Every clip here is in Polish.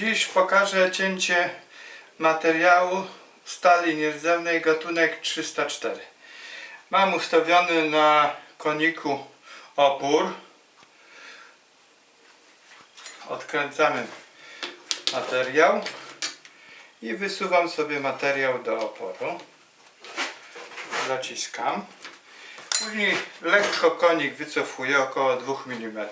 Dziś pokażę cięcie materiału stali nierdzewnej gatunek 304. Mam ustawiony na koniku opór. Odkręcamy materiał i wysuwam sobie materiał do oporu. Zaciskam. Później lekko konik wycofuję około 2 mm.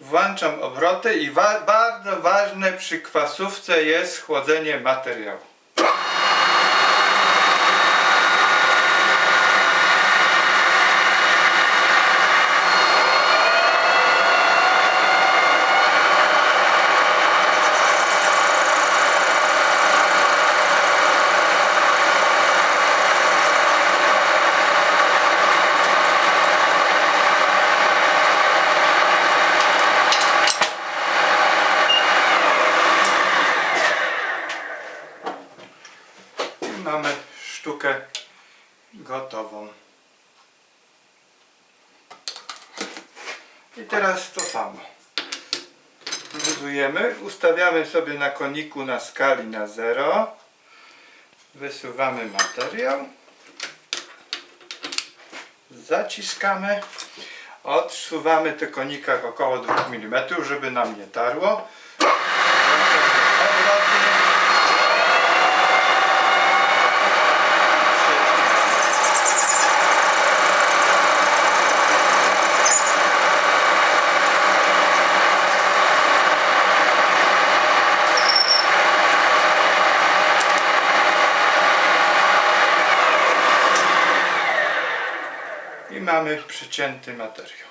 Włączam obroty i wa- bardzo ważne przy kwasówce jest chłodzenie materiału. Mamy sztukę gotową. I teraz to samo. Luzujemy, ustawiamy sobie na koniku na skali na 0. Wysuwamy materiał. Zaciskamy. Odsuwamy te konika około 2 mm, żeby nam nie tarło. Włączamy I mamy przycięty materiał.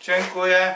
Dziękuję.